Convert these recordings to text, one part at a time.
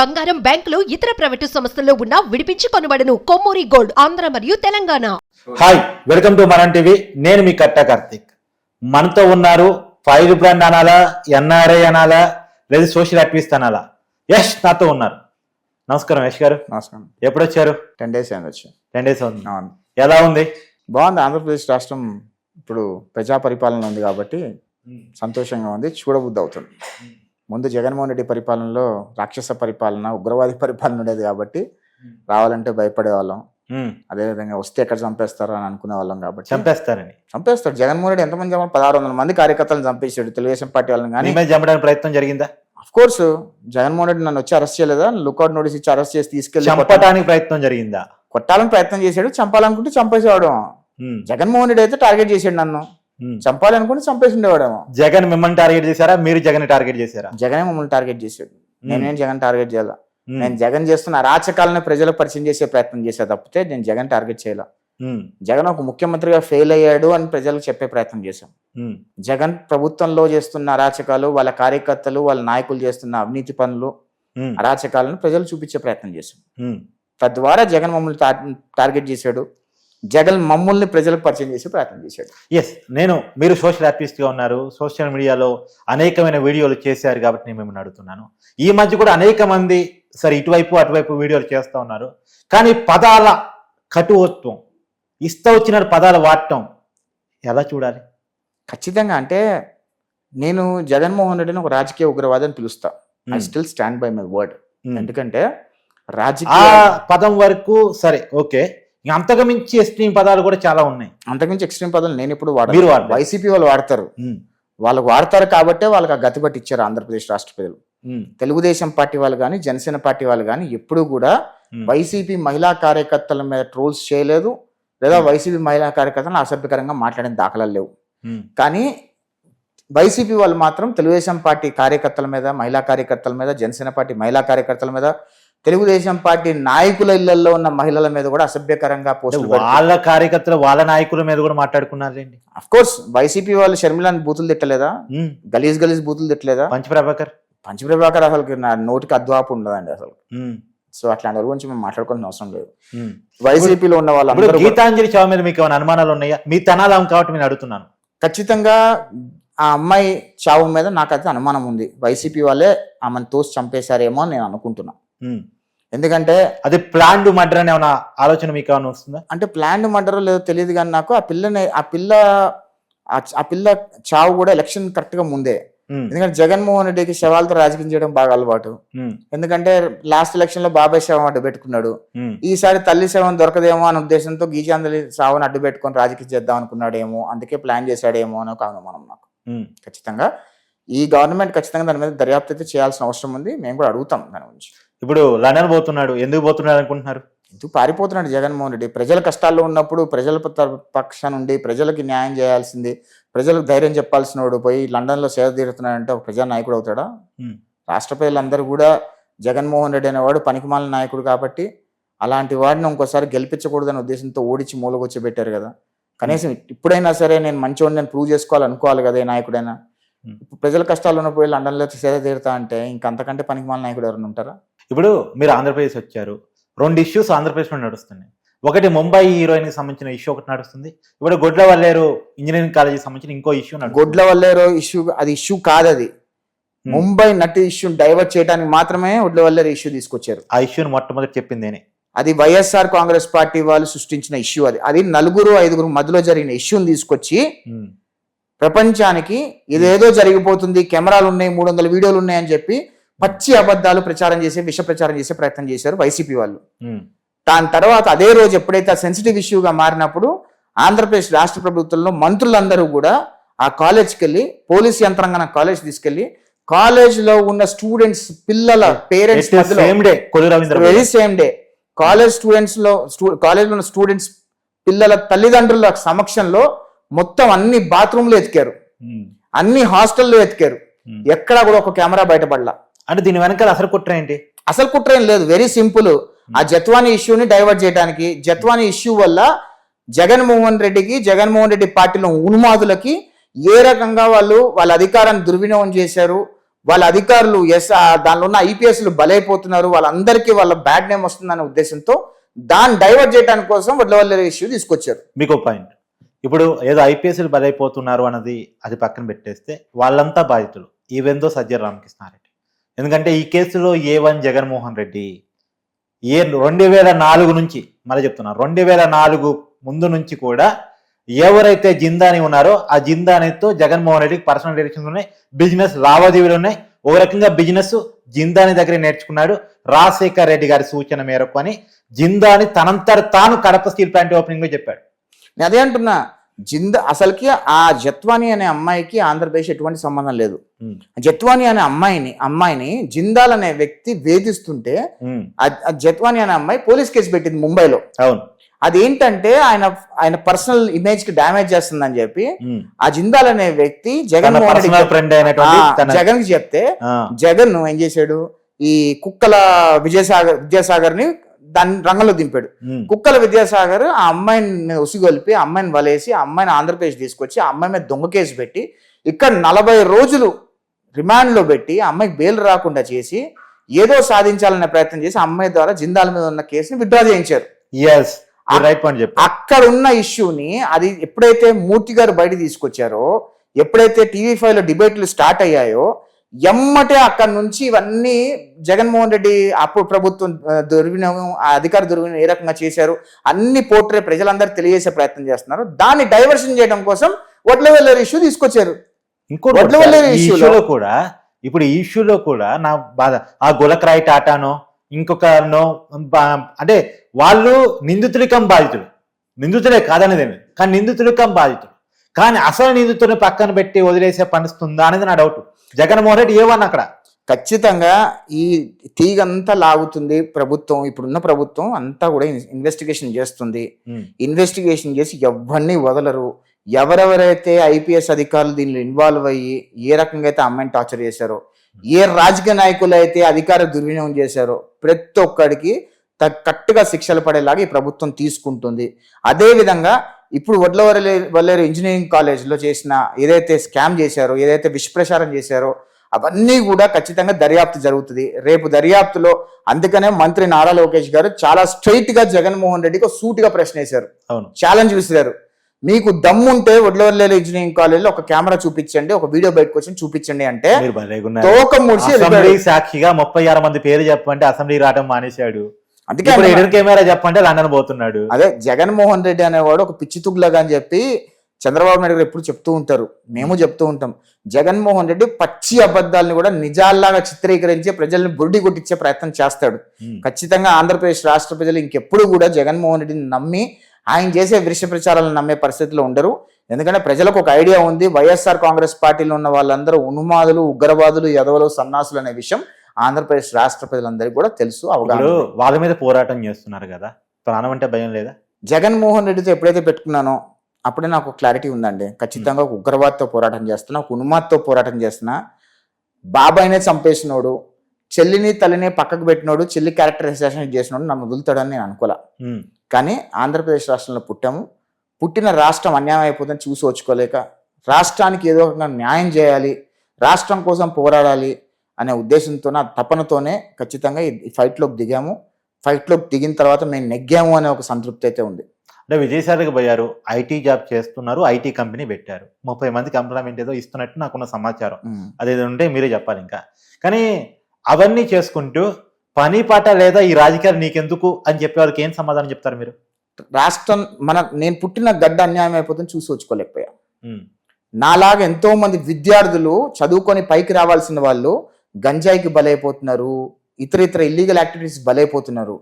బంగారం బ్యాంకులు ఇతర ప్రైవేటు సంస్థల్లో ఉన్న విడిపించి కొనబడను. కొమ్మూరి గోల్డ్ ఆంధ్ర మరియు Telangana. Hi welcome to Manam TV నేను మీ కట్ట కార్తిక్. మనతో ఉన్నారు ఫైర్ బ్రాండ్ అనాలా ఎన్ఆర్ఐ అనాలా లేదా సోషల్ యాక్టివిస్ట్ అనాలా? యష్ నాతో ఉన్నారు. నమస్కారం యష్ గారు. నమస్కారం. ఎప్పుడు వచ్చారు టెన్ డేస్ అయింది వచ్చి. టెన్ డేస్ అవుతుంది. అవును. ఎలా ఉంది? బాగుంది. ఆంధ్రప్రదేశ్ రాష్ట్రం ఇప్పుడు ప్రజా పరిపాలన ఉంది కాబట్టి సంతోషంగా ఉంది. చూడబుద్ధి అవుతుంది. ముందు జగన్మోహన్ రెడ్డి పరిపాలనలో రాక్షస పరిపాలన ఉగ్రవాది పరిపాలన ఉండేది కాబట్టి రావాలంటే భయపడే వాళ్ళం అదేవిధంగా వస్తే ఎక్కడ చంపేస్తారో అని అనుకునే వాళ్ళం కాబట్టి. చంపేస్తారని. చంపేస్తాడు జగన్మోహన్ రెడ్డి ఎంతమంది చంపాలి పదహారు వందల మంది కార్యకర్తలను చంపేశాడు తెలుగుదేశం పార్టీ వాళ్ళని కానీ. చంపడానికి ప్రయత్నం జరిగిందా? అఫ్ కోర్స్ జగన్మోహన్ రెడ్డి నన్ను వచ్చి అరెస్ట్ చేయలేదా? లుకౌట్ నోటీస్ ఇచ్చి అరెస్ట్ చేసి తీసుకెళ్ళి చంపడానికి ప్రయత్నం జరిగిందా? కొట్టాలని ప్రయత్నం చేశాడు చంపాలనుకుంటే చంపేసేవాడు. జగన్మోహన్ రెడ్డి అయితే టార్గెట్ చేశాడు నన్ను. చంపాలనుకుంటే చంపేసి ఉండేవాడేమో జగన్ మిమ్మల్ని టార్గెట్ చేశారా? మీరు జగన్ టార్గెట్ చేశారా? జగనే మమ్మల్ని టార్గెట్ చేశాడు. నేనేం జగన్ టార్గెట్ చేయాల? నేను జగన్ చేస్తున్న అరాచకాలను ప్రజలకు పరిచయం చేసే ప్రయత్నం చేసా తప్పితే నేను జగన్ టార్గెట్ చేయాల? జగన్ ఒక ముఖ్యమంత్రిగా ఫెయిల్ అయ్యాడు అని ప్రజలకు చెప్పే ప్రయత్నం చేశాం. జగన్ ప్రభుత్వంలో చేస్తున్న అరాచకాలు వాళ్ళ కార్యకర్తలు వాళ్ళ నాయకులు చేస్తున్న అవినీతి పనులు అరాచకాలను ప్రజలు చూపించే ప్రయత్నం చేశాం. తద్వారా జగన్ మమ్మల్ని టార్- టార్గెట్ చేశాడు. జగన్ మమ్మల్ని ప్రజలకు పరిచయం చేసే ప్రయత్నం చేశాడు. ఎస్ నేను మీరు సోషల్ యాక్టివిస్ట్గా ఉన్నారు సోషల్ మీడియాలో అనేకమైన వీడియోలు చేశారు కాబట్టి నేను మిమ్మల్ని అడుగుతున్నాను. ఈ మధ్య కూడా అనేక మంది సరే ఇటువైపు అటువైపు వీడియోలు చేస్తూ ఉన్నారు. కానీ పదాల కటువత్వం ఇస్తా వచ్చిన పదాలు వాడటం ఎలా చూడాలి? ఖచ్చితంగా అంటే నేను జగన్మోహన్ రెడ్డిని ఒక రాజకీయ ఉగ్రవాది అని పిలుస్తా I still stand by my word. ఎందుకంటే రాజకీయ పదం వరకు సరే ఓకే ఇంక అంతకు మించి ఎస్ట్రీమ్ పదాలు కూడా చాలా ఉన్నాయి. అంతకుమించి ఎక్స్ట్రీమ్ పదాలు నేను ఇప్పుడు వాడలేదు. వైసీపీ వాళ్ళు వాడతారు. వాళ్ళకు వాడతారు కాబట్టే వాళ్ళకి ఆ గతి పట్టి ఇచ్చారు ఆంధ్రప్రదేశ్ రాష్ట్ర ప్రజలు. తెలుగుదేశం పార్టీ వాళ్ళు కానీ జనసేన పార్టీ వాళ్ళు కానీ ఎప్పుడు కూడా వైసీపీ మహిళా కార్యకర్తల మీద ట్రోల్స్ చేయలేదు లేదా. వైసీపీ మహిళా కార్యకర్తలను అసభ్యకరంగా మాట్లాడిన దాఖలాలు లేవు. కానీ వైసీపీ వాళ్ళు మాత్రం తెలుగుదేశం పార్టీ కార్యకర్తల మీద మహిళా కార్యకర్తల మీద జనసేన పార్టీ మహిళా కార్యకర్తల మీద తెలుగుదేశం పార్టీ నాయకుల ఇళ్ళలో ఉన్న మహిళల మీద కూడా అసభ్యకరంగా పోస్టులు వాళ్ళ కార్యకర్తలు వాళ్ళ నాయకుల మీద కూడా మాట్లాడుకున్నారండి అఫ్ కోర్స్ వైసీపీ వాళ్ళు షర్మిలాని బూతులు తిట్టలేదా? గలీజ్ గలీజ్ బూతులు తిట్టలేదా? పంచప్రభాకర్. పంచప్రభాకర్ అసలు నా నోటికి అద్వాపు ఉండదండి అసలు. సో అట్లాంటి వాళ్ళ గురించి మేము మాట్లాడుకోవాల్సిన అవసరం లేదు. వైసీపీలో ఉన్న కూడా గీతాంజలి చావు మీద మీకు ఏమైనా అనుమానాలు ఉన్నాయా? మీ తనాలం కాబట్టి నేను అడుగుతున్నాను. ఖచ్చితంగా ఆ అమ్మాయి చావు మీద నాకైతే అనుమానం ఉంది. వైసీపీ వాళ్ళే ఆమెను తోసి చంపేశారేమో అని నేను అనుకుంటున్నా. ఉమ్. ఎందుకంటే అది ప్లాన్డ్ మర్డర్ అని ఏమైనా ఆలోచన మీకు ఏమైనా వస్తుందా? అంటే ప్లాన్ మర్డర్ లేదో తెలియదు కానీ నాకు ఆ పిల్లని ఆ పిల్ల ఆ- పిల్ల చావు కూడా ఎలక్షన్ కరెక్ట్గా ముందే. ఎందుకంటే జగన్మోహన్ రెడ్డికి శవాలతో రాజకీయం చేయడం బాగా అలవాటు. ఎందుకంటే లాస్ట్ ఎలక్షన్లో బాబాయ్ శవం అడ్డు పెట్టుకున్నాడు. ఈసారి తల్లి శవం దొరకదేమో అనే ఉద్దేశంతో గీచాంజలి సావును అడ్డు పెట్టుకొని రాజకీయం చేద్దాం అనుకున్నాడేమో అందుకే ప్లాన్ చేశాడేమో అని ఒక అనుమానం నాకు. ఖచ్చితంగా. ఈ గవర్నమెంట్ ఖచ్చితంగా దాని మీద దర్యాప్తు అయితే చేయాల్సిన అవసరం ఉంది. మేము కూడా అడుగుతాం దాని గురించి. ఇప్పుడు లండన్ పోతున్నాడు ఎందుకు పోతున్నాడు అనుకుంటున్నారు? ఎందుకు పారిపోతున్నాడు జగన్మోహన్ రెడ్డి? ప్రజల కష్టాల్లో ఉన్నప్పుడు ప్రజల పక్షాన ఉండి ప్రజలకి న్యాయం చేయాల్సింది ప్రజలకు ధైర్యం చెప్పాల్సిన వాడు పోయి లండన్లో సేవ తీరుతున్నాడంటే ఒక ప్రజా నాయకుడు అవుతాడా. రాష్ట్ర ప్రజలందరూ కూడా జగన్మోహన్ రెడ్డి అనేవాడు పనికిమాలిన నాయకుడు కాబట్టి అలాంటి వాడిని ఇంకోసారి గెలిపించకూడదనే ఉద్దేశంతో ఓడించి మూలగొచ్చి కదా. కనీసం ఇప్పుడైనా సరే నేను మంచివాడిని నేను ప్రూవ్ చేసుకోవాలనుకోవాలి కదా ఏ నాయకుడైనా. ప్రజల కష్టాలు ఉన్నప్పుడు లండన్లో సేద తీరుతా అంటే ఇంకంతకంటే పనికిమాలిన నాయకుడు ఎవరైనా ఉంటారా? ఇప్పుడు మీరు ఆంధ్రప్రదేశ్ వచ్చారు. రెండు ఇష్యూస్ ఆంధ్రప్రదేశ్లో నడుస్తున్నాయి. ఒకటి ముంబై హీరోయిన్కి సంబంధించిన ఇష్యూ ఒకటి నడుస్తుంది. ఇప్పుడు గొడ్ల వల్లేరు ఇంజనీరింగ్ కాలేజీకి సంబంధించిన ఇంకో ఇష్యూ గొడ్ల వల్లేరో ఇష్యూ అది ఇష్యూ కాదు అది. ముంబై నటి ఇష్యూ డైవర్ట్ చేయడానికి మాత్రమే ఒడ్ల వల్లేరు ఇష్యూ తీసుకొచ్చారు. ఆ ఇష్యూని మొట్టమొదటి చెప్పింది నేనే. అది వైఎస్ఆర్ కాంగ్రెస్ పార్టీ వాళ్ళు సృష్టించిన ఇష్యూ అది. అది నలుగురు ఐదుగురు మధ్యలో జరిగిన ఇష్యూని తీసుకొచ్చి ప్రపంచానికి ఇదేదో జరిగిపోతుంది కెమెరాలు ఉన్నాయి మూడు వందల వీడియోలు ఉన్నాయని చెప్పి పచ్చి అబద్ధాలు ప్రచారం చేసే విష ప్రచారం చేసే ప్రయత్నం చేశారు వైసీపీ వాళ్ళు. ఉమ్, దాని తర్వాత అదే రోజు ఎప్పుడైతే సెన్సిటివ్ ఇష్యూగా మారినప్పుడు ఆంధ్రప్రదేశ్ రాష్ట్ర ప్రభుత్వంలో మంత్రులందరూ కూడా ఆ కాలేజ్కి వెళ్ళి పోలీస్ యంత్రాంగం కాలేజ్ తీసుకెళ్ళి కాలేజ్లో ఉన్న స్టూడెంట్స్ పిల్లల parents very same day college స్టూడెంట్స్లో కాలేజ్లో ఉన్న స్టూడెంట్స్ పిల్లల తల్లిదండ్రుల సమక్షంలో మొత్తం అన్ని బాత్రూమ్లు ఎతికారు. ఉమ్, అన్ని హాస్టల్లో ఎతికారు. ఉమ్. ఎక్కడా కూడా ఒక కెమెరా బయటపడలా. అంటే దీని వెనకాల అసలు కుట్ర ఏంటి? అసలు కుట్ర ఏం లేదు. వెరీ సింపుల్ ఆ జత్వాని ఇష్యూని డైవర్ట్ చేయడానికి జత్వాని ఇష్యూ వల్ల జగన్మోహన్ రెడ్డికి జగన్మోహన్ రెడ్డి పార్టీలో ఉన్మాదులకి ఏ రకంగా వాళ్ళు వాళ్ళ అధికారాన్ని దుర్వినియోగం చేశారు వాళ్ళ అధికారులు ఎస్ దానిలో ఉన్న ఐపీఎస్లు బలైపోతున్నారు వాళ్ళందరికీ వాళ్ళ బ్యాడ్ నేమ్ వస్తుందనే ఉద్దేశంతో దాన్ని డైవర్ట్ చేయడానికి కోసం వడ్లవల్లి ఇష్యూ తీసుకొచ్చారు. మీకు పాయింట్ ఇప్పుడు ఏదో ఐపీఎస్లు బలైపోతున్నారు అన్నది అది పక్కన పెట్టేస్తే వాళ్ళంతా బాధితులు. ఈవెందో సజ్జల రామకృష్ణారెడ్డి ఎందుకంటే ఈ కేసులో A one Jaganmohan Reddy A రెండు వేల నాలుగు నుంచి మళ్ళీ చెప్తున్నా రెండు వేల నాలుగు ముందు నుంచి కూడా ఎవరైతే జిందాని ఉన్నారో ఆ జిందానితో జగన్మోహన్ రెడ్డికి పర్సనల్ రిలేషన్స్ ఉన్నాయి బిజినెస్ లావాదేవీలు ఉన్నాయి. ఒక రకంగా బిజినెస్ జిందాని దగ్గర నేర్చుకున్నాడు రాజశేఖర్ రెడ్డి గారి సూచన మేరకు అని జిందాని తనంతట తాను కడప స్టీల్ ప్లాంట్ ఓపెనింగ్లో చెప్పాడు. నేను అదే అంటున్నా జింద అసలుకి ఆ జత్వాని అనే అమ్మాయికి ఆంధ్రప్రదేశ్ ఎటువంటి సంబంధం లేదు. జత్వాని అనే అమ్మాయిని అమ్మాయిని జిందాల్ అనే వ్యక్తి వేధిస్తుంటే జత్వాని అనే అమ్మాయి పోలీస్ కేసు పెట్టింది ముంబైలో. అవును. అదేంటంటే ఆయన ఆయన పర్సనల్ ఇమేజ్కి డ్యామేజ్ చేస్తుందని చెప్పి ఉమ్. ఆ జిందాల్ అనే వ్యక్తి జగన్ ఫ్రెండ్ జగన్కి చెప్తే జగన్ ఏం చేశాడు? ఈ కుక్కల విజయసాగర్ విద్యాసాగర్ని దాన్ని రంగంలో దింపాడు. కుక్కల విద్యాసాగర్ ఆ అమ్మాయిని ఉసిగొల్పి ఆ అమ్మాయిని వలేసి ఆ అమ్మాయిని ఆంధ్రప్రదేశ్ తీసుకొచ్చి ఆ అమ్మాయి మీద దొంగ కేసు పెట్టి ఇక్కడ నలభై రోజులు రిమాండ్లో పెట్టి ఆ అమ్మాయికి బెయిల్ రాకుండా చేసి ఏదో సాధించాలనే ప్రయత్నం చేసి అమ్మాయి ద్వారా జిందాల మీద ఉన్న కేసుని విత్డ్రా చేయించారు. అక్కడ ఉన్న ఇష్యూని అది ఎప్పుడైతే మూర్తి గారు బయట తీసుకొచ్చారో ఎప్పుడైతే టీవీ ఫైవ్లో డిబేట్లు స్టార్ట్ అయ్యాయో ఎమ్మటే అక్కడ నుంచి ఇవన్నీ జగన్మోహన్ రెడ్డి అప్పుడు ప్రభుత్వం దుర్వినియోగం ఆ అధికార దుర్వినియోగం ఏ రకంగా చేశారు అన్ని పోర్ట్రే ప్రజలందరూ తెలియజేసే ప్రయత్నం చేస్తున్నారు. దాన్ని డైవర్షన్ చేయడం కోసం వడ్ల వెల్లర్ ఇష్యూ తీసుకొచ్చారు. ఇంకోటి వడ్ల వల్లేరు ఇష్యూలో కూడా ఇప్పుడు ఈ ఇష్యూలో కూడా నా బాధ ఆ గులక్రాయ్ టాటానో ఇంకొకనో అంటే వాళ్ళు నిందితులు కం బాధితులు. నిందితులే కాదనేది ఏమి. కానీ నిందితులు కం బాధితులు. కానీ అసలు నిందితుడిని పక్కన పెట్టి వదిలేసే పనిస్తుందా అనేది నా డౌట్ జగన్మోహన్ రెడ్డి ఏమన్నా అక్కడ? ఖచ్చితంగా ఈ తీగ అంతా లాగుతుంది ప్రభుత్వం ఇప్పుడున్న ప్రభుత్వం అంతా కూడా ఇన్వెస్టిగేషన్ చేస్తుంది. ఇన్వెస్టిగేషన్ చేసి ఎవరిని వదలరు. ఎవరెవరైతే ఐపీఎస్ అధికారులు దీనిలో ఇన్వాల్వ్ అయ్యి ఏ రకంగా అయితే అమ్మాయిని టార్చర్ చేశారో ఏ రాజకీయ నాయకులు అయితే అధికార దుర్వినియోగం చేశారో ప్రతి ఒక్కడికి కరెక్ట్గా శిక్షలు పడేలాగా ఈ ప్రభుత్వం తీసుకుంటుంది. అదే విధంగా ఇప్పుడు వడ్లవల్లి వల్లేరు ఇంజనీరింగ్ కాలేజ్లో చేసిన ఏదైతే స్కామ్ చేశారో ఏదైతే విషప్రచారం చేశారో అవన్నీ కూడా ఖచ్చితంగా దర్యాప్తు జరుగుతుంది. రేపు దర్యాప్తులో అందుకనే మంత్రి నారా లోకేష్ గారు చాలా స్ట్రైట్గా జగన్మోహన్ రెడ్డికి ఒక సూటిగా ప్రశ్న వేశారు. అవును. ఛాలెంజ్ విసిరారు. మీకు దమ్ముంటే వడ్లవల్లేరు ఇంజనీరింగ్ కాలేజ్లో ఒక కెమెరా చూపించండి ఒక వీడియో బయటకు వచ్చి చూపించండి అంటే. తోక ముడిచి. సాక్షిగా ముప్పై ఆరు మంది పేరు చెప్పంటే అసెంబ్లీ రావడం మానేశాడు. అందుకే ఎడిట్ కెమెరా చెప్పంటే లండన్ పోతున్నాడు. అదే జగన్మోహన్ రెడ్డి అనేవాడు ఒక పిచ్చి తుగ్లగా అని చెప్పి చంద్రబాబు నాయుడు గారు ఎప్పుడు చెప్తూ ఉంటారు. మేము చెప్తూ ఉంటాం. జగన్మోహన్ రెడ్డి పచ్చి అబద్ధాలను కూడా నిజాల్లాగా చిత్రీకరించి ప్రజల్ని బుర్డి కొట్టించే ప్రయత్నం చేస్తాడు. ఖచ్చితంగా ఆంధ్రప్రదేశ్ రాష్ట్ర ప్రజలు ఇంకెప్పుడు కూడా జగన్మోహన్ రెడ్డిని నమ్మి ఆయన చేసే విష ప్రచారాలను నమ్మే పరిస్థితిలో ఉండరు. ఎందుకంటే ప్రజలకు ఒక ఐడియా ఉంది. వైఎస్ఆర్ కాంగ్రెస్ పార్టీలో ఉన్న వాళ్ళందరూ ఉన్మాదులు ఉగ్రవాదులు యదవలు సన్నాసులు అనే విషయం ఆంధ్రప్రదేశ్ రాష్ట్ర ప్రజలందరికీ కూడా తెలుసు అవగాహన. వాళ్ళ మీద పోరాటం చేస్తున్నారు కదా. ప్రాణం అంటే భయం లేదా? జగన్మోహన్ రెడ్డితో ఎప్పుడైతే పెట్టుకున్నానో అప్పుడే నాకు క్లారిటీ ఉందండి. ఖచ్చితంగా ఒక ఉగ్రవాద్తో పోరాటం చేస్తున్నా ఒక ఉన్మాద్తో పోరాటం చేస్తున్నా. బాబాయినే చంపేసినోడు చెల్లిని తల్లిని పక్కకు పెట్టినోడు చెల్లి క్యారెక్టర్ అసాసినేట్ చేసినోడు నన్ను వదులుతాడని నేను అనుకోలే. కానీ ఆంధ్రప్రదేశ్ రాష్ట్రంలో పుట్టాము. పుట్టిన రాష్ట్రం అన్యాయం అయిపోతుందని చూసి వచ్చుకోలేక రాష్ట్రానికి ఏదో ఒక న్యాయం చేయాలి రాష్ట్రం కోసం పోరాడాలి అనే ఉద్దేశంతో నా తపనతోనే ఖచ్చితంగా ఈ ఫైట్లోకి దిగాము. ఫైట్లోకి దిగిన తర్వాత మేము నెగ్గాము అనే ఒక సంతృప్తి అయితే ఉంది. అంటే విజయసాయికి పోయారు ఐటీ జాబ్ చేస్తున్నారు ఐటీ కంపెనీ పెట్టారు. ముప్పై మందికి ఎంప్లాయ్మెంట్ ఏదో ఇస్తున్నట్టు నాకున్న సమాచారం. అదేదో ఉంటే మీరే చెప్పాలి ఇంకా. కానీ అవన్నీ చేసుకుంటూ పని పాట లేదా ఈ రాజకీయాలు నీకెందుకు అని చెప్పే వాళ్ళకి ఏం సమాధానం చెప్తారు మీరు? రాష్ట్రం మన నేను పుట్టిన గడ్డ అన్యాయం అయిపోతుంది చూసి వచ్చుకోలేకపోయా నాలాగా ఎంతో మంది విద్యార్థులు చదువుకొని పైకి రావాల్సిన వాళ్ళు గంజాయికి బలైపోతున్నారు ఇతర ఇతర ఇల్లీగల్ యాక్టివిటీస్ బలైపోతున్నారు.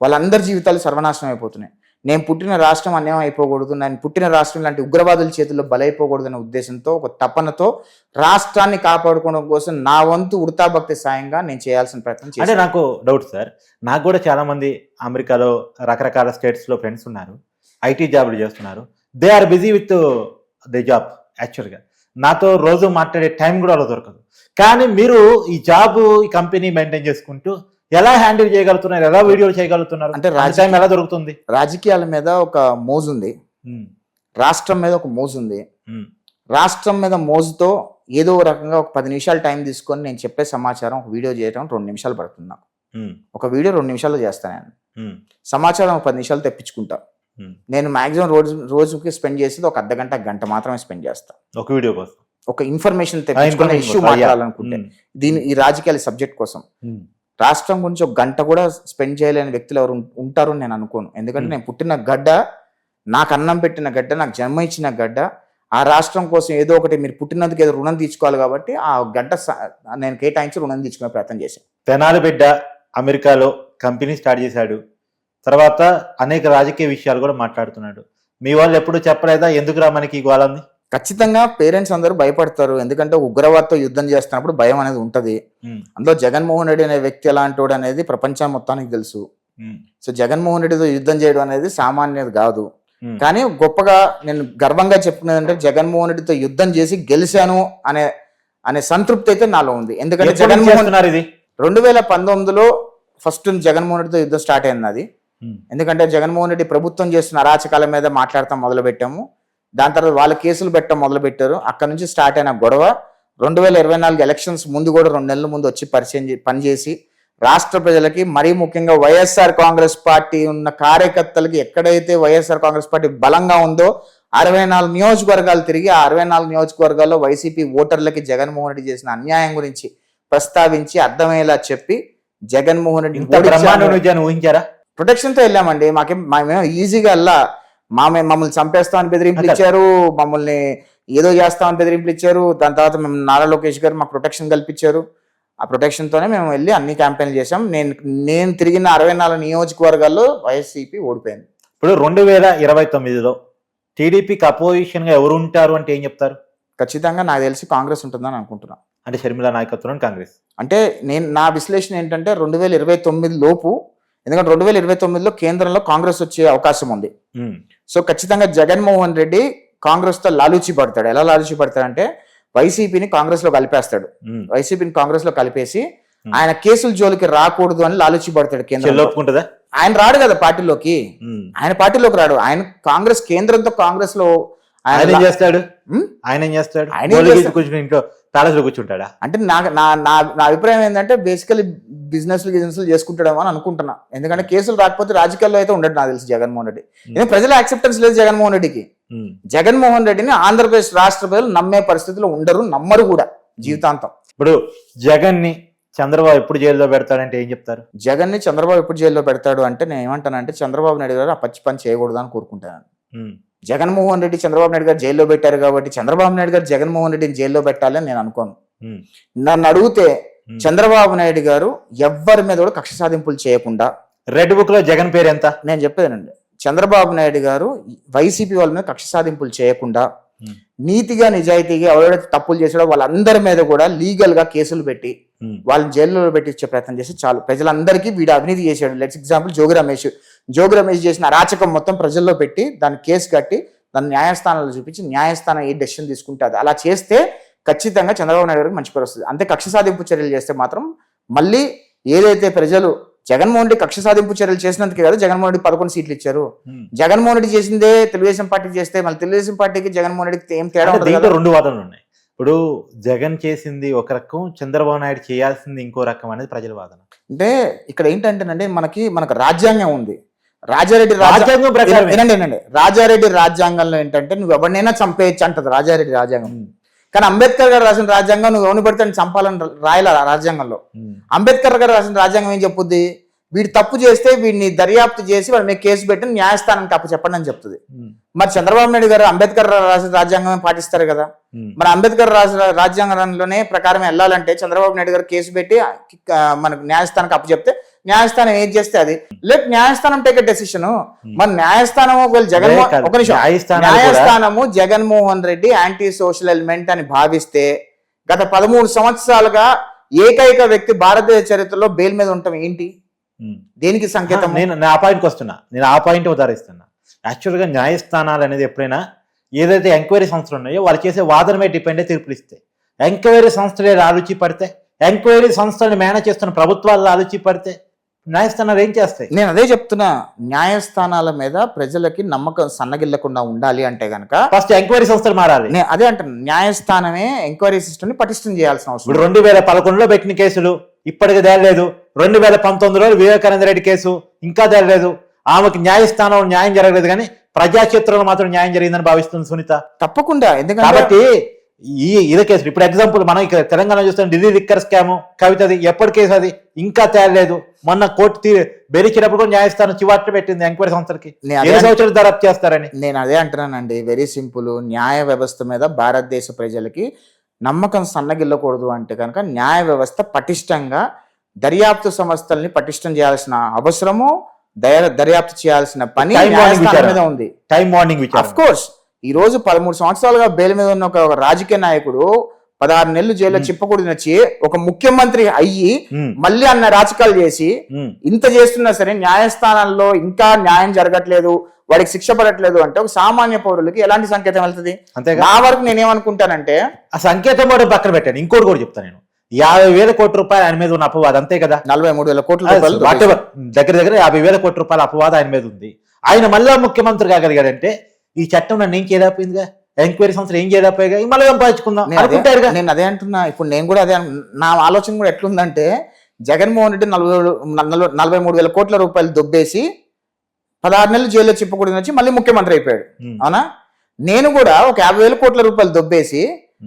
వాళ్ళందరి జీవితాలు సర్వనాశనం అయిపోతున్నాయి. నేను పుట్టిన రాష్ట్రం అన్యాయం అయిపోకూడదు నేను పుట్టిన రాష్ట్రం లాంటి ఉగ్రవాదుల చేతుల్లో బలైపోకూడదు అనే ఉద్దేశంతో ఒక తపనతో రాష్ట్రాన్ని కాపాడుకోవడం కోసం నా వంతు వృతాభక్తి సాయంగా నేను చేయాల్సిన ప్రయత్నం అంటే నాకు డౌట్ సార్ నాకు కూడా చాలా మంది అమెరికాలో రకరకాల స్టేట్స్లో ఫ్రెండ్స్ ఉన్నారు. ఐటీ జాబ్లు చేస్తున్నారు. They are busy with they job యాక్చువల్గా నాతో రోజు మాట్లాడే టైం కూడా అలా దొరకదు. కానీ మీరు ఈ జాబ్ ఈ కంపెనీ మెయింటైన్ చేసుకుంటూ ఎలా హ్యాండిల్ చేయగలుగుతున్నారు? ఎలా వీడియోలు చేయగలుగుతున్నారు? అంటే రాజకీయ- ఎలా దొరుకుతుంది? రాజకీయాల మీద ఒక మోజు ఉంది. రాష్ట్రం మీద ఒక మోజు ఉంది. రాష్ట్రం మీద మోజుతో ఏదో రకంగా ఒక పది నిమిషాలు టైం తీసుకొని నేను చెప్పే సమాచారం ఒక వీడియో చేయడం రెండు నిమిషాలు పడుతుంది నాకు. ఒక వీడియో రెండు నిమిషాల్లో చేస్తాను నేను. సమాచారం ఒక పది నిమిషాలు తెప్పించుకుంటా. నేను మాక్సిమం రోజు రోజుకి స్పెండ్ చేసేది ఒక అర్ధ గంట గంట మాత్రమే స్పెండ్ చేస్తా. ఒక వీడియో కోసం? ఒక ఇన్ఫర్మేషన్ ఆ, తెప్పించుకునే information ఇష్యూ. మాట్లాడాలనుకుంటే. ఉమ్, దీని ఈ రాజకీయాల సబ్జెక్ట్ కోసం. ఉమ్, రాష్ట్రం గురించి ఒక గంట కూడా స్పెండ్ చేయలేని వ్యక్తులు ఎవరు ఉంటారు నేను అనుకోను. ఎందుకంటే Hmm. నేను పుట్టిన గడ్డ నాకు అన్నం పెట్టిన గడ్డ నాకు జన్మ ఇచ్చిన గడ్డ ఆ రాష్ట్రం కోసం ఏదో ఒకటి మీరు పుట్టినందుకు ఏదో రుణం తీర్చుకోవాలి కాబట్టి ఆ గడ్డ స- నేను కేటాయించి రుణం తీర్చుకునే ప్రయత్నం చేశాను తెనాలి బిడ్డ అమెరికాలో కంపెనీ స్టార్ట్ చేశాడు. తర్వాత అనేక రాజకీయ విషయాలు కూడా మాట్లాడుతున్నాడు. మీ వాళ్ళు ఎప్పుడు చెప్పలేదా? ఎందుకురా మనకి ఈ గోళంది ఖచ్చితంగా పేరెంట్స్ అందరూ భయపడతారు. ఎందుకంటే ఉగ్రవాదతో యుద్ధం చేస్తున్నప్పుడు భయం అనేది ఉంటది. అందులో జగన్మోహన్ రెడ్డి అనే వ్యక్తి ఎలాంటి వాడు అనేది ప్రపంచం మొత్తానికి తెలుసు. సో జగన్మోహన్ రెడ్డితో యుద్ధం చేయడం అనేది సామాన్యది కాదు. కానీ గొప్పగా నేను గర్వంగా చెప్పుకునేదంటే జగన్మోహన్ రెడ్డితో యుద్ధం చేసి గెలిచాను అనే అనే సంతృప్తి అయితే నాలో ఉంది. ఎందుకంటే జగన్మోహన్ ఇది? రెండు వేల పంతొమ్మిదిలో ఫస్ట్ జగన్మోహన్ రెడ్డితో యుద్ధం స్టార్ట్ అయింది అది ఎందుకంటే జగన్మోహన్ రెడ్డి ప్రభుత్వం చేస్తున్న అరాచకాల మీద మాట్లాడటం మొదలు పెట్టాము దాని తర్వాత వాళ్ళ కేసులు పెట్టడం మొదలు పెట్టారు అక్కడ నుంచి స్టార్ట్ అయిన గొడవ. రెండు వేల ఇరవై నాలుగు ఎలక్షన్స్ ముందు కూడా రెండు నెలల ముందు వచ్చి పరిచయం పనిచేసి రాష్ట్ర ప్రజలకి మరీ ముఖ్యంగా వైఎస్ఆర్ కాంగ్రెస్ పార్టీ ఉన్న కార్యకర్తలకి ఎక్కడైతే వైఎస్ఆర్ కాంగ్రెస్ పార్టీ బలంగా ఉందో అరవై నాలుగు నియోజకవర్గాలు తిరిగి ఆ అరవై నాలుగు నియోజకవర్గాల్లో వైసీపీ ఓటర్లకి జగన్మోహన్ రెడ్డి చేసిన అన్యాయం గురించి ప్రస్తావించి అర్థమయ్యేలా చెప్పి జగన్మోహన్ రెడ్డి ఊహించారా? ప్రొటెక్షన్తో వెళ్ళామండి. మాకేం మేము ఈజీగా వెళ్ళా మా మమ్మల్ని చంపేస్తామని బెదిరింపులు అక్కడ. ఇచ్చారు మమ్మల్ని ఏదో చేస్తామని బెదిరింపులు ఇచ్చారు దాని తర్వాత మేము నారా లోకేష్ గారు మాకు ప్రొటెక్షన్ కల్పించారు. ఆ ప్రొటెక్షన్ తోనే మేము వెళ్ళి అన్ని క్యాంపెయిన్లు చేసాం నేను నేను తిరిగిన అరవై నాలుగు నియోజకవర్గాల్లో వైఎస్సీపీ ఓడిపోయింది. ఇప్పుడు రెండు వేల ఇరవై తొమ్మిదిలో టీడీపీకి అపోజిషన్గా ఎవరు ఉంటారు అంటే ఏం చెప్తారు? ఖచ్చితంగా నాకు తెలిసి కాంగ్రెస్ ఉంటుందని అనుకుంటున్నాను. అంటే షర్మిల నాయకత్వం కాంగ్రెస్. అంటే నేను నా విశ్లేషణ ఏంటంటే రెండు వేల ఇరవై తొమ్మిది లోపు ఎందుకంటే రెండు వేల ఇరవై తొమ్మిదిలో కేంద్రంలో కాంగ్రెస్ వచ్చే అవకాశం ఉంది. సో ఖచ్చితంగా జగన్మోహన్ రెడ్డి కాంగ్రెస్తో లాలూచి పడతాడు. ఎలా లాలూచి పడతాడంటే వైసీపీని కాంగ్రెస్లో కలిపేస్తాడు. వైసీపీని కాంగ్రెస్లో కలిపేసి. ఆయన కేసుల జోలికి రాకూడదు అని లాలూచి పడతాడు ఒప్పుకుంటుందా? ఆయన రాడు కదా పార్టీలోకి. ఆయన పార్టీలోకి రాడు. ఆయన కాంగ్రెస్ కేంద్రంతో కాంగ్రెస్లో ఆయన చేస్తాడు? ఆయన ఏం చేస్తాడు? ఆయన ఇంట్లో ప్యాలెస్లో కూర్చుంటాడా? అంటే నా నా నా నా అభిప్రాయం ఏంటంటే బేసికలీ బిజినెస్ బిజినెస్ చేసుకుంటాడేమో అని అనుకుంటున్నా. ఎందుకంటే కేసులు రాకపోతే రాజకీయాల్లో అయితే ఉండడు నాకు తెలిసి జగన్మోహన్ రెడ్డి. ఎందుకంటే ప్రజల యాక్సెప్టెన్స్ లేదు జగన్మోహన్ రెడ్డికి. జగన్మోహన్ రెడ్డిని ఆంధ్రప్రదేశ్ రాష్ట్ర ప్రజలు నమ్మే పరిస్థితిలో ఉండరు నమ్మరు కూడా జీవితాంతం. ఇప్పుడు జగన్ని చంద్రబాబు ఎప్పుడు జైల్లో పెడతాడంటే ఏం చెప్తారు? జగన్ని చంద్రబాబు ఎప్పుడు జైల్లో పెడతాడు అంటే నేను ఏమంటానంటే చంద్రబాబు నాయుడు గారు ఆ పచ్చి పని చేయకూడదు అని కోరుకుంటాను. జగన్మోహన్ రెడ్డి చంద్రబాబు నాయుడు గారు జైల్లో పెట్టారు కాబట్టి చంద్రబాబు నాయుడు గారు జగన్మోహన్ రెడ్డిని జైల్లో పెట్టాలని నేను అనుకోను. నన్ను అడిగితే. చంద్రబాబు నాయుడు గారు ఎవ్వరి మీద కూడా కక్ష సాధింపులు చేయకుండా రెడ్ బుక్లో జగన్ పేరు ఎంత నేను చెప్పేదేనండి చంద్రబాబు నాయుడు గారు వైసీపీ వాళ్ళ మీద కక్ష సాధింపులు చేయకుండా. నీతిగా నిజాయితీగా ఎవరైతే తప్పులు చేసాడో వాళ్ళందరి మీద కూడా లీగల్గా కేసులు పెట్టి ఉమ్. వాళ్ళని జైల్లో పెట్టించే ప్రయత్నం చేసి చాలు. ప్రజలందరికీ వీడు అవినీతి చేశాడు. Let's example Jogi Ramesh. జోగి రమేష్ చేసిన అరాచకం మొత్తం ప్రజల్లో పెట్టి దాన్ని కేసు కట్టి దాన్ని న్యాయస్థానాల్లో చూపించి న్యాయస్థానం ఏ డెసిషన్ తీసుకుంటుంది. అలా చేస్తే ఖచ్చితంగా చంద్రబాబు నాయుడు గారికి మంచి పేరు వస్తుంది. అంతే కక్ష సాధింపు చర్యలు చేస్తే మాత్రం మళ్ళీ ఏదైతే ప్రజలు జగన్మోహన్ రెడ్డి కక్ష సాధింపు చర్యలు చేసినందుకే కదా జగన్మోహన్ రెడ్డి పదకొండు సీట్లు ఇచ్చారు. జగన్మోహన్ రెడ్డి చేసిందే తెలుగుదేశం పార్టీ చేస్తే మళ్ళీ తెలుగుదేశం పార్టీకి జగన్మోహన్ రెడ్డికి ఏం తేడా దీంట్లో? రెండు వాదనలు ఉన్నాయి. ఇప్పుడు జగన్ చేసింది ఒక రకం చంద్రబాబు నాయుడు చేయాల్సింది ఇంకో రకం అనేది ప్రజల వాదన. అంటే ఇక్కడ ఏంటంటేనండి మనకి మనకు రాజ్యాంగం ఉంది. రాజారెడ్డి రాజ్యా- రాజ్యాంగం ప్రకారం రాజారెడ్డి రాజ్యాంగంలో ఏంటంటే నువ్వు ఎవరినైనా చంపేయచ్చు అంటది రాజారెడ్డి రాజ్యాంగం. కానీ అంబేద్కర్ గారు రాసిన రాజ్యాంగం నువ్వు ఎవరిని పడితే చంపాలని రాయాల రాజ్యాంగంలో. అంబేద్కర్ గారు రాసిన రాజ్యాంగం ఏం చెప్పుద్ది? వీడు తప్పు చేస్తే వీడిని దర్యాప్తు చేసి వాడి మీద కేసు పెట్టి న్యాయస్థానానికి అప్పు చెప్పండి అని చెప్తుంది. మరి చంద్రబాబు నాయుడు గారు అంబేద్కర్ రాసిన రాజ్యాంగం పాటిస్తారు కదా? మరి అంబేద్కర్ రాసిన రాజ్యాంగంలోనే ప్రకారం వెళ్ళాలంటే చంద్రబాబు నాయుడు గారు కేసు పెట్టి మనకు న్యాయస్థానానికి అప్పు చెప్తే న్యాయస్థానం ఏం చేస్తే అది? లెట్ న్యాయస్థానం టేక్ డెసిషన్ మరి న్యాయస్థానం ఒకవేళ జగన్మోహన్. ఒక నిమిషం. న్యాయస్థానము Jaganmohan Reddy anti social element అని భావిస్తే గత పదమూడు సంవత్సరాలుగా ఏకైక వ్యక్తి భారతదేశ చరిత్రలో బెయిల్ మీద ఉండటం ఏంటి? దేనికి సంకేతం? నేను నా పాయింట్కి వస్తున్నా. నేను ఆ పాయింట్ ఉదాహరిస్తున్నా. యాక్చువల్గా న్యాయస్థానాలు అనేది ఎప్పుడైనా ఏదైతే ఎంక్వైరీ సంస్థలు ఉన్నాయో వాళ్ళు చేసే వాదన మీద డిపెండ్ అయి తీర్పులు ఇస్తాయి ఎంక్వైరీ సంస్థలే ఆలోచి పడితే ఎంక్వైరీ సంస్థలను మేనేజ్ చేస్తున్న ప్రభుత్వాలు ఆలోచి పడితే న్యాయస్థానాలు ఏం చేస్తాయి? నేను అదే చెప్తున్నా. న్యాయస్థానాల మీద ప్రజలకి నమ్మకం సన్నగిల్లకుండా ఉండాలి అంటే గనక ఫస్ట్ ఎంక్వైరీ సంస్థలు మారాలి. నేను అదే అంటాను న్యాయస్థానమే ఎంక్వైరీ సిస్టమ్ని పటిష్టం చేయాల్సిన అవసరం. ఇప్పుడు రెండు వేల పదకొండులో పెట్టిన కేసులు ఇప్పటికి తేలలేదు. రెండు వేల పంతొమ్మిదిలో వివేకానంద రెడ్డి కేసు ఇంకా తేలలేదు. ఆమెకి న్యాయస్థానం న్యాయం జరగలేదు కానీ ప్రజాక్షేత్రంలో మాత్రం న్యాయం జరిగిందని భావిస్తుంది సునీత. తప్పకుండా. ఎందుకంటే ఈ ఇదే కేసు. ఇప్పుడు ఎగ్జాంపుల్ మనం ఇక్కడ తెలంగాణ చూస్తాం ఢిల్లీ లిక్కర్ స్కామ్ కవితది ఎప్పటి కేసు అది? ఇంకా తేలలేదు. మొన్న కోర్టు తీ బెరిచినప్పుడు కూడా న్యాయస్థానం చివాట్లు పెట్టింది ఎంక్వైరీ సంస్థలకి. సంవత్సరాలు దర్యాప్తు చేస్తారని? నేను అదే అంటున్నానండి. Very simple. న్యాయ వ్యవస్థ మీద భారతదేశ ప్రజలకి నమ్మకం సన్నగిల్లకూడదు అంటే కనుక న్యాయ వ్యవస్థ పటిష్టంగా దర్యాప్తు సంస్థల్ని పటిష్టం చేయాల్సిన అవసరము దర్యాప్తు చేయాల్సిన పని. మీద ఉంది. టైం మార్నింగ్ అఫ్ విచారణ. కోర్స్ ఈ రోజు పదమూడు సంవత్సరాలుగా బెయిల్ మీద ఉన్న ఒక రాజకీయ నాయకుడు పదహారు నెలలు జైల్లో చిప్పకూడదు వచ్చి ఒక ముఖ్యమంత్రి అయ్యి మళ్ళీ అన్న రాజకీయాలు చేసి ఇంత చేస్తున్నా సరే న్యాయస్థానాల్లో ఇంకా న్యాయం జరగట్లేదు వాడికి శిక్ష పడట్లేదు అంటే ఒక సామాన్య పౌరులకి ఎలాంటి సంకేతం వెళ్తుంది? అంతేగా? నా వరకు నేనేమనుకుంటానంటే ఆ సంకేతం కూడా పక్కన పెట్టాను ఇంకోటి కూడా చెప్తాను నేను. యాభై వేల కోట్ల రూపాయలు ఆయన మీద ఉన్న అపవాదం అంతే కదా? నలభై మూడు వేల కోట్ల రూపాయలు దగ్గర దగ్గర యాభై వేల కోట్ల రూపాయల అపవాదం ఆయన మీద ఉంది. ఆయన మళ్ళా ముఖ్యమంత్రి కాగలిగాడంటే ఈ చట్టం నన్ను ఏం చేయలేకపోయిందిగా ఎంక్వైరీ సంస్థలు ఏం చేయలేకపోయాగా మళ్ళీ సంపాదించుకుందాం నేను అదే- అనుకుంటారుగా? నేను అదే అంటున్నా. ఇప్పుడు నేను కూడా అదే నా ఆలోచన కూడా ఎట్లుందంటే జగన్మోహన్ రెడ్డి నలభై నలభై- మూడు వేల కోట్ల రూపాయలు దొబ్బేసి పదహారు నెలలు జైల్లో చిప్పకూడదు వచ్చి మళ్ళీ ముఖ్యమంత్రి అయిపోయాడు. అవునా? నేను కూడా ఒక యాభై వేల కోట్ల రూపాయలు దొబ్బేసి.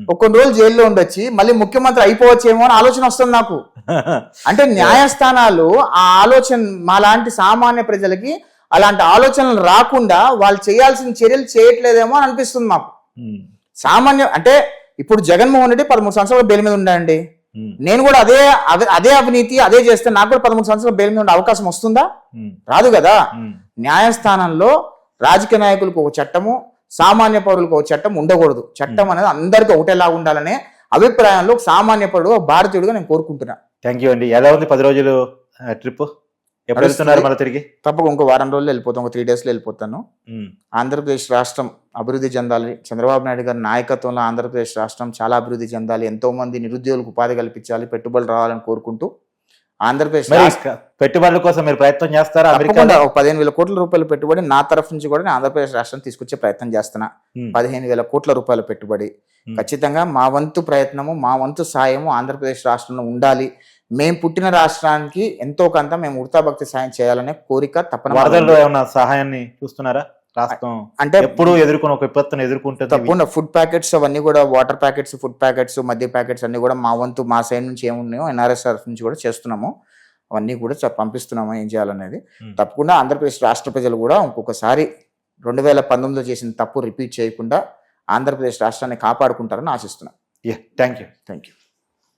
ఒక కొన్ని రోజులు జైల్లో ఉండొచ్చి మళ్ళీ ముఖ్యమంత్రి అయిపోవచ్చేమో అని ఆలోచన వస్తుంది నాకు. అంటే న్యాయస్థానాలు ఆ ఆలోచన మాలాంటి సామాన్య ప్రజలకి అలాంటి ఆలోచనలు రాకుండా వాళ్ళు చేయాల్సిన చర్యలు చేయట్లేదేమో అని అనిపిస్తుంది మాకు. సామాన్య అంటే ఇప్పుడు జగన్మోహన్ రెడ్డి పదమూడు సంవత్సరాలు బెయిల్ మీద ఉండండి నేను కూడా అదే అదే- అవినీతి అదే చేస్తే నాకు కూడా పదమూడు సంవత్సరాలు బెయిల్ మీద ఉండే అవకాశం వస్తుందా? రాదు కదా. న్యాయస్థానంలో రాజకీయ నాయకులకు ఒక చట్టము సామాన్య పౌరులకు ఒక చట్టం ఉండకూడదు. చట్టం అనేది అందరికీ ఒకటేలా ఉండాలనే అభిప్రాయంలో సామాన్య పౌరుడు భారతీయుడిగా నేను కోరుకుంటున్నా. థ్యాంక్ యూ అండి. ఎలా ఉంది పది రోజులు ట్రిప్? ఎప్పుడు వెళ్తున్నారు మళ్ళీ తిరిగి? తప్పక ఇంకో వారం రోజులు వెళ్ళిపోతాను ఒక త్రీ డేస్లో వెళ్ళిపోతాను. ఆంధ్రప్రదేశ్ రాష్ట్రం అభివృద్ధి చెందాలి. చంద్రబాబు నాయుడు గారి నాయకత్వంలో ఆంధ్రప్రదేశ్ రాష్ట్రం చాలా అభివృద్ధి చెందాలి. ఎంతో మంది నిరుద్యోగులకు ఉపాధి కల్పించాలి పెట్టుబడులు రావాలని కోరుకుంటూ ఆంధ్రప్రదేశ్ పెట్టుబడుల కోసం మీరు ప్రయత్నం చేస్తారా అమెరికా పదిహేను వేల కోట్ల రూపాయలు పెట్టుబడి నా తరఫు నుంచి కూడా నేను ఆంధ్రప్రదేశ్ రాష్ట్రం తీసుకొచ్చే ప్రయత్నం చేస్తున్నా. పదిహేను వేల కోట్ల రూపాయల పెట్టుబడి. ఖచ్చితంగా మా వంతు ప్రయత్నము మా వంతు సాయము ఆంధ్రప్రదేశ్ రాష్ట్రంలో ఉండాలి. మేము పుట్టిన రాష్ట్రానికి ఎంతో కొంత మేము ఉడతాభక్తి సాయం చేయాలనే కోరిక తప్పన వరదల్లో సహాయాన్ని చూస్తున్నారా? రాష్ట్రం అంటే ఎప్పుడు ఎదుర్కొని ఒక విపత్తును ఎదుర్కొంటుంది తప్పకుండా ఫుడ్ ప్యాకెట్స్ అవన్నీ కూడా వాటర్ ప్యాకెట్స్ ఫుడ్ ప్యాకెట్స్ మద్య ప్యాకెట్స్ అన్ని కూడా మా వంతు మా సైడ్ నుంచి ఏమున్నాయో ఎన్ఆర్ఎస్ నుంచి కూడా చేస్తున్నాము. అవన్నీ కూడా పంపిస్తున్నాము ఏం చేయాలనేది. తప్పకుండా ఆంధ్రప్రదేశ్ రాష్ట్ర ప్రజలు కూడా ఇంకొకసారి రెండు వేల పంతొమ్మిదిలో చేసిన తప్పు రిపీట్ చేయకుండా ఆంధ్రప్రదేశ్ రాష్ట్రాన్ని కాపాడుకుంటారని ఆశిస్తున్నాను థ్యాంక్ యూ థ్యాంక్ యూ